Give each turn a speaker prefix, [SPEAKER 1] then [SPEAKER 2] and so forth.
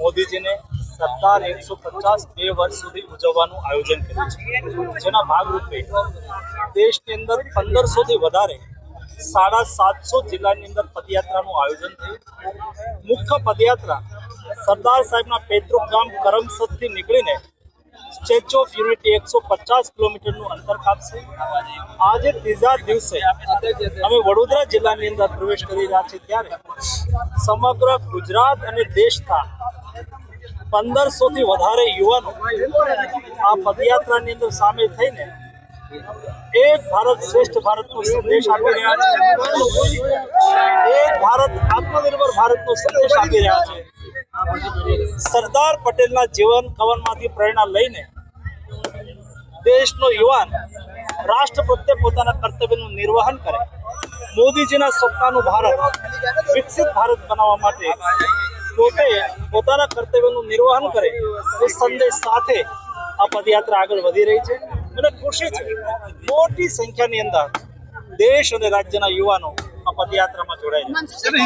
[SPEAKER 1] મોદીજીને સત્તાર એકસો પચાસ બે વર્ષ સુધી ઉજવવાનું આયોજન કર્યું છે. જેના ભાગરૂપે દેશની અંદર પંદરસોથી વધારે સાડા સાતસો જિલ્લાની અંદર પદયાત્રાનું આયોજન થયું. મુખ્ય પદયાત્રા સરદાર સાહેબના પેતૃક ગામ કરમસદથી નીકળીને સ્ટેચ્યુ ઓફ યુનિટી એકસો પચાસ કિલોમીટરનું અંતર કાપશે. આજે ત્રીજા દિવસે અમે વડોદરા જિલ્લાની અંદર પ્રવેશ કરી રહ્યા છીએ ત્યારે સમગ્ર ગુજરાત અને દેશના પંદરસોથી વધારે યુવાનો આ પદયાત્રાની અંદર સામેલ થઈને એક ભારત શ્રેષ્ઠ ભારતનો સંદેશ આપી રહ્યા છે. એક ભારત આત્મનિર્ભર ભારતનો સંદેશ આપી રહ્યા છે. સરદાર પટેલના જીવન કવનમાંથી પ્રેરણા લઈને દેશનો યુવાન રાષ્ટ્ર પ્રત્યે પોતાના કર્તવ્યનું નિર્વહન કરે. મોદીજીના સત્તાનું ભારત વિકસિત ભારત બનાવવા માટે પોતે પોતાના કર્તવ્યનું નિર્વહન કરે એ સંદેશ સાથે આ પદયાત્રા આગળ વધી રહી છે મને ખુશી છે મોટી સંખ્યાની અંદર દેશ અને રાજ્યના યુવાનો આ પદયાત્રામાં જોડાય છે.